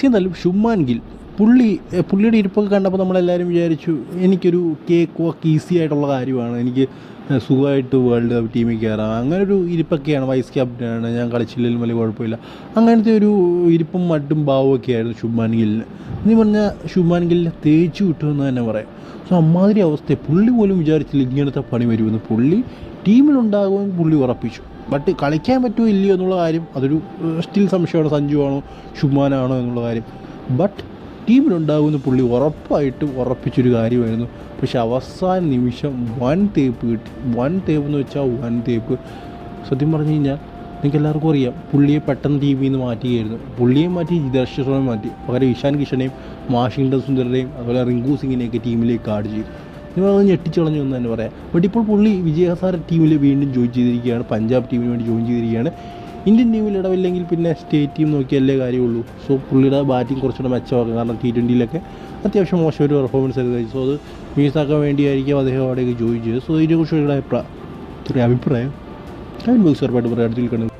വൈസി എന്നല്ല ശുമാൻ ഗിൽ പുള്ളി പുള്ളിയുടെ ഇരിപ്പൊക്കെ കണ്ടപ്പോൾ നമ്മളെല്ലാവരും വിചാരിച്ചു എനിക്കൊരു കേക്ക് വാക്ക് ഈസി ആയിട്ടുള്ള കാര്യമാണ്. എനിക്ക് സുഖമായിട്ട് വേൾഡ് കപ്പ് ടീമിൽ കയറാം അങ്ങനെ ഒരു ഇരിപ്പൊക്കെയാണ് വൈസ് ക്യാപ്റ്റനാണ് ഞാൻ കളിച്ചില്ലെങ്കിലും വലിയ കുഴപ്പമില്ല. അങ്ങനത്തെ ഒരു ഇരിപ്പും മട്ടും ഭാവമൊക്കെ ആയിരുന്നു ശുഭാൻ ഗില്ലിന് എന്ന് പറഞ്ഞാൽ ശുഭാൻ ഗില്ലിനെ തേച്ചു വിട്ടുവെന്ന് തന്നെ പറയാം. സോ അമ്മാതിരി അവസ്ഥയെ. പുള്ളി പോലും വിചാരിച്ചില്ല ഇങ്ങനത്തെ പണി വരുമെന്ന്. പുള്ളി ടീമിലുണ്ടാകുമെന്ന് പുള്ളി ഉറപ്പിച്ചു. ബട്ട് കളിക്കാൻ പറ്റുമോ ഇല്ലയോ എന്നുള്ള കാര്യം അതൊരു സ്റ്റിൽ സംശയമാണ്. ആണോ ശുഭാനാണോ എന്നുള്ള കാര്യം. ബട്ട് ടീമിലുണ്ടാകുമെന്ന് പുള്ളി ഉറപ്പായിട്ട് ഉറപ്പിച്ചൊരു കാര്യമായിരുന്നു. പക്ഷെ അവസാന നിമിഷം വൻ തേപ്പ് കിട്ടി. വൻ തേപ്പ് എന്ന് വെച്ചാൽ വൻ തേപ്പ് സത്യം പറഞ്ഞു കഴിഞ്ഞാൽ നിങ്ങൾക്ക് എല്ലാവർക്കും അറിയാം പുള്ളിയെ പെട്ടെന്ന് ടി നിന്ന് മാറ്റുകയായിരുന്നു പുള്ളിയെ മാറ്റി ജിതേഷ് മാറ്റി. പകരം ഇഷാൻ കിഷനെയും വാഷിങ്ടൺ സുന്ദരനെയും അതുപോലെ റിങ്കു സിംഗിനെയൊക്കെ ടീമിലേക്ക് ആഡ് ചെയ്തു. നിങ്ങളത് ഞെട്ടിച്ചളഞ്ഞു എന്ന് തന്നെ പറയാം. ബട്ട് ഇപ്പോൾ പുള്ളി വിജയസാര ടീമിൽ വീണ്ടും ജോയിൻ ചെയ്തിരിക്കുകയാണ് പഞ്ചാബ് ടീമിന് വേണ്ടി ജോയിൻ ചെയ്തിരിക്കുകയാണ്. ഇന്ത്യൻ ടീമിൽ ഇടവില്ലെങ്കിൽ പിന്നെ സ്റ്റേറ്റ് ടീം നോക്കിയല്ലേ കാര്യമുള്ളൂ. സോ പുള്ളിയുടെ ബാറ്റിംഗ് കുറച്ചുകൂടെ മെച്ചമാക്കും. കാരണം ടി ട്വന്റിയിലൊക്കെ അത്യാവശ്യം മോശം ഒരു പെർഫോമൻസ് കഴിച്ചു. സോ അത് മീസാക്കാൻ വേണ്ടിയായിരിക്കും അദ്ദേഹം അവിടേക്ക് ജോയിൻ ചെയ്തത്. സോ ഇതിനെക്കുറിച്ച് ഒരു അഭിപ്രായം? അഭിപ്രായം. கழிமுக செயற்பாடு ஒரு இடத்தில் கண்டு